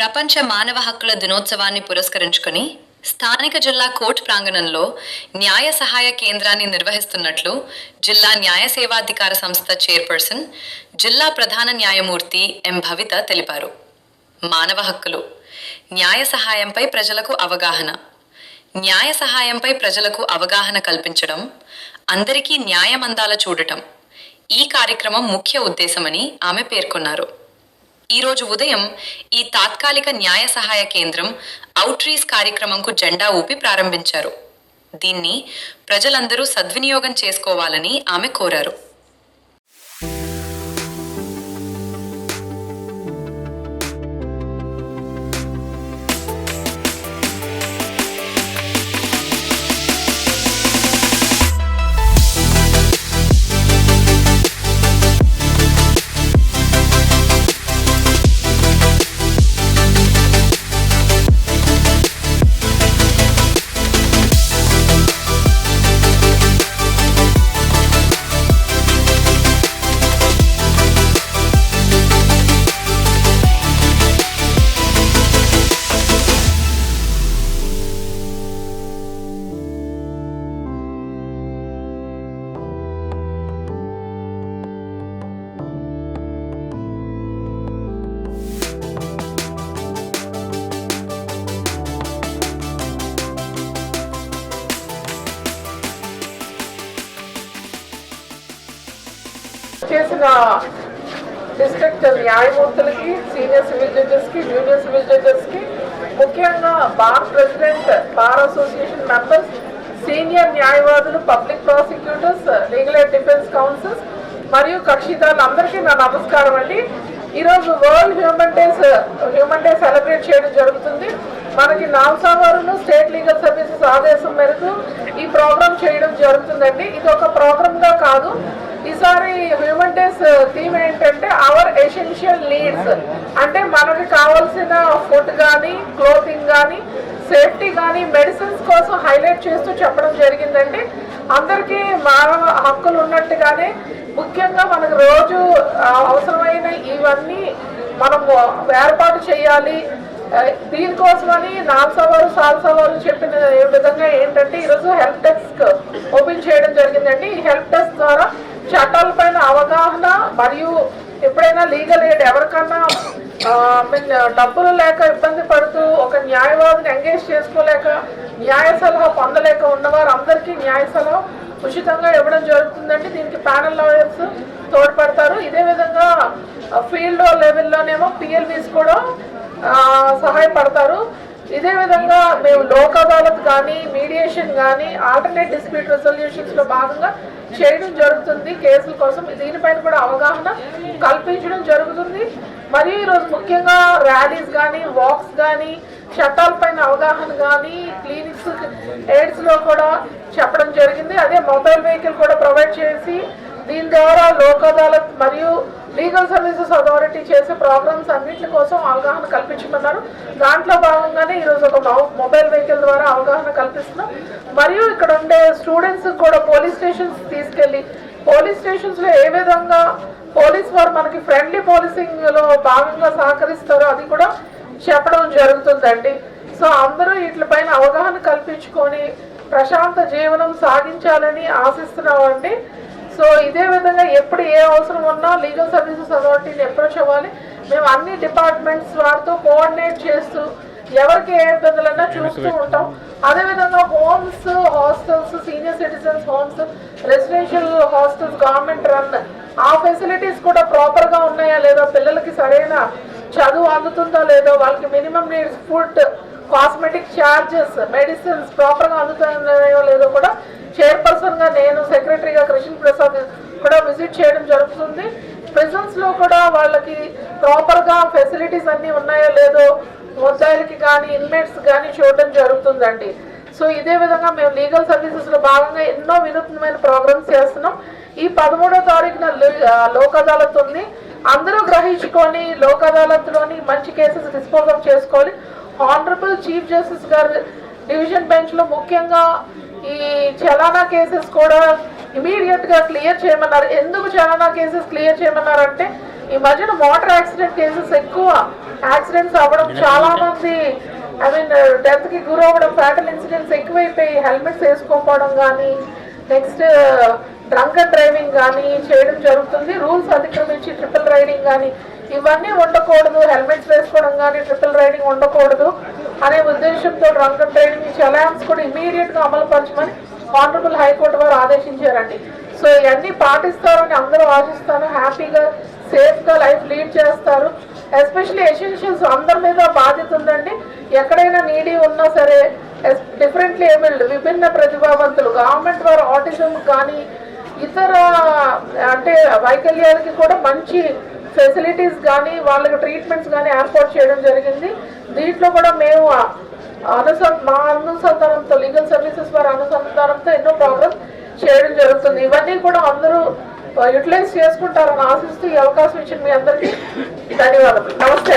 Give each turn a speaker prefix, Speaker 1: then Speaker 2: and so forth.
Speaker 1: ప్రపంచ మానవ హక్కుల దినోత్సవాన్ని పురస్కరించుకొని స్థానిక జిల్లా కోర్టు ప్రాంగణంలో న్యాయ సహాయ కేంద్రాన్ని నిర్వహిస్తున్నట్లు జిల్లా న్యాయ సేవాధికార సంస్థ చైర్పర్సన్ జిల్లా ప్రధాన న్యాయమూర్తి ఎం. భవిత తెలిపారు. మానవ హక్కులు న్యాయ సహాయంపై ప్రజలకు అవగాహన న్యాయ సహాయంపై ప్రజలకు అవగాహన కల్పించడం అందరికీ న్యాయం అందాల చూడటం ఈ కార్యక్రమం ముఖ్య ఉద్దేశమని ఆమె పేర్కొన్నారు. ఈరోజు ఉదయం ఈ తాత్కాలిక న్యాయ సహాయ కేంద్రం అవుట్రీస్ కార్యక్రమంకు జెండా ఊపి ప్రారంభించారు. దీన్ని ప్రజలందరూ సద్వినియోగం చేసుకోవాలని ఆమె కోరారు.
Speaker 2: చేసిన డిస్ట్రిక్ట్ న్యాయమూర్తులకి సీనియర్ సివిల్ జడ్జెస్కి జూనియర్ సివిల్ జడ్జెస్కి ముఖ్యంగా bar president bar association members senior న్యాయవాదులు public prosecutors legal and defence counsels మరియు కక్షిదారులు అందరికీ నా నమస్కారం అండి. ఈరోజు world human days human day celebrate చేయడం జరుగుతుంది. మనకి నాల్సావారును స్టేట్ లీగల్ సర్వీసెస్ ఆదేశం మేరకు ఈ ప్రోగ్రామ్ చేయడం జరుగుతుందండి. ఇది ఒక ప్రోగ్రామ్గా కాదు. ఈసారి హ్యూమన్ డేస్ థీమ్ ఏంటంటే అవర్ ఎసెన్షియల్ నీడ్స్. అంటే మనకి కావాల్సిన ఫుడ్ కానీ క్లోతింగ్ కానీ సేఫ్టీ కానీ మెడిసిన్స్ కోసం హైలైట్ చేస్తూ చెప్పడం జరిగిందండి. అందరికీ మానవ హక్కులు ఉన్నట్టుగానే ముఖ్యంగా మనకు రోజు అవసరమైన ఇవన్నీ మనం ఏర్పాటు చేయాలి. దీనికోసమని నాల్సవారు సాల్సవారు చెప్పిన విధంగా ఏంటంటే ఈరోజు హెల్ప్ డెస్క్ ఓపెన్ చేయడం జరిగిందండి. ఈ హెల్ప్ డెస్క్ ద్వారా చట్టాలపైన అవగాహన మరియు ఎప్పుడైనా లీగల్ ఎయిడ్ ఎవరికన్నా మీన్ డబ్బులు లేక ఇబ్బంది పడుతూ ఒక న్యాయవాదిని ఎంగేజ్ చేసుకోలేక న్యాయ సలహా పొందలేక ఉన్నవారు అందరికీ న్యాయ సలహా ఉచితంగా ఇవ్వడం జరుగుతుందండి. దీనికి ప్యానల్ లాయర్స్ తోడ్పడతారు. ఇదే విధంగా ఫీల్డ్ లెవెల్లోనేమో పిఎల్వీస్ కూడా సహాయపడతారు. ఇదే విధంగా మేము లోక్ అదాలత్ కానీ మీడియేషన్ కానీ ఆల్టర్నేట్ డిస్ప్యూట్ రెజల్యూషన్స్లో భాగంగా చేయడం జరుగుతుంది. కేసుల కోసం దీనిపైన కూడా అవగాహన కల్పించడం జరుగుతుంది. మరియు ఈరోజు ముఖ్యంగా ర్యాలీస్ కానీ వాక్స్ కానీ చట్టాలపైన అవగాహన కానీ క్లినిక్స్ ఎయిడ్స్లో కూడా చెప్పడం జరిగింది. అదే మొబైల్ వెహికల్ కూడా ప్రొవైడ్ చేసి దీని ద్వారా లోక్ అదాలత్ మరియు లీగల్ సర్వీసెస్ అథారిటీ చేసే ప్రోగ్రామ్స్ అన్నింటి కోసం అవగాహన కల్పించమన్నారు దాంట్లో భాగంగానే ఈరోజు ఒక మొబైల్ వెహికల్ ద్వారా అవగాహన కల్పిస్తున్నాం. మరియు ఇక్కడ ఉండే స్టూడెంట్స్ కూడా పోలీస్ స్టేషన్స్ తీసుకెళ్ళి పోలీస్ స్టేషన్స్లో ఏ విధంగా పోలీస్ వారు మనకి ఫ్రెండ్లీ పోలీసింగ్లో భాగంగా సహకరిస్తారో అది కూడా చెప్పడం జరుగుతుందండి. సో అందరూ వీటిపైన అవగాహన కల్పించుకొని ప్రశాంత జీవనం సాగించాలని ఆశిస్తున్నామండి. సో ఇదే విధంగా ఎప్పుడు ఏ అవసరం ఉన్నా లీగల్ సర్వీసెస్ అథారిటీని అప్రోచ్ అవ్వాలి. మేము అన్ని డిపార్ట్మెంట్స్ వారితో కోఆర్డినేట్ చేస్తూ ఎవరికి ఏ ఇబ్బందులన్నా చూస్తూ ఉంటాం. అదేవిధంగా homes hostels senior citizens homes residential hostels government run ఆ ఫెసిలిటీస్ కూడా ప్రాపర్గా ఉన్నాయా లేదా పిల్లలకి సరైన చదువు అందుతుందో లేదో వాళ్ళకి minimum needs food cosmetic charges medicines ప్రాపర్గా అందుతున్నాయో లేదో కూడా నేను సెక్రటరీగా కృష్ణ ప్రసాద్ కూడా విజిట్ చేయడం జరుగుతుంది. ప్రిజన్స్లో కూడా వాళ్ళకి ప్రాపర్గా ఫెసిలిటీస్ అన్ని ఉన్నాయో లేదో ముద్దాయిలకి కానీ ఇన్మేట్స్ కానీ చూడడం జరుగుతుందండి. సో ఇదే విధంగా మేము లీగల్ సర్వీసెస్లో భాగంగా ఎన్నో వినూత్నమైన ప్రోగ్రామ్స్ చేస్తున్నాం. ఈ పదమూడో తారీఖున లోక్ అదాలత్ ఉంది. అందరూ గ్రహించుకొని లోక్ అదాలత్లోని మంచి కేసెస్ డిస్పోజ్ ఆఫ్ చేసుకోవాలి. ఆనరబుల్ చీఫ్ జస్టిస్ గారు డివిజన్ బెంచ్లో ముఖ్యంగా ఈ చలానా కేసెస్ కూడా ఇమీడియట్గా క్లియర్ చేయమన్నారు. ఎందుకు చలానా కేసెస్ క్లియర్ చేయమన్నారంటే ఈ మధ్యన మోటార్ యాక్సిడెంట్ కేసెస్ ఎక్కువ. యాక్సిడెంట్స్ అవ్వడం చాలా మంది ఐ మీన్ డెత్కి గురవ్వడం ఫ్యాటల్ ఇన్సిడెంట్స్ ఎక్కువైపోయి హెల్మెట్స్ వేసుకోకపోవడం కానీ నెక్స్ట్ డ్రంక్ డ్రైవింగ్ కానీ చేయడం జరుగుతుంది. రూల్స్ అతిక్రమించి ట్రిపుల్ రైడింగ్ కానీ ఇవన్నీ ఉండకూడదు హెల్మెట్స్ వేసుకోవడం కానీ ట్రిపుల్ రైడింగ్ ఉండకూడదు అనే ఉద్దేశంతో డ్రంక్ డ్రైవింగ్ డ్రైవింగ్ చలాన్స్ కూడా ఇమీడియట్గా అమలు పరచమని ఆనరబుల్ హైకోర్టు వారు ఆదేశించారండి. సో ఇవన్నీ పాటిస్తారని అందరూ ఆశిస్తాను. హ్యాపీగా సేఫ్గా లైఫ్ లీడ్ చేస్తారు. ఎస్పెషల్లీ ఎసెన్షియల్స్ అందరి మీద బాధ్యత ఉందండి. ఎక్కడైనా నీడీ ఉన్నా సరే డిఫరెంట్లీ ఏబిల్డ్ విభిన్న ప్రతిభావంతులు గవర్నమెంట్ వారు ఆటిజం కానీ ఇతర అంటే వైకల్యాలకి కూడా మంచి ఫెసిలిటీస్ కానీ వాళ్ళకి ట్రీట్మెంట్స్ కానీ ఏర్పాటు చేయడం జరిగింది. దీంట్లో కూడా మేము అనుస మా అనుసంధానంతో లీగల్ సర్వీసెస్ వారి అనుసంధానంతో ఎన్నో ప్రోగ్రామ్స్ చేయడం జరుగుతుంది. ఇవన్నీ కూడా అందరూ యూటిలైజ్ చేసుకుంటారని ఆశిస్తూ ఈ అవకాశం ఇచ్చిన మీ అందరికీ ధన్యవాదాలు నమస్తే.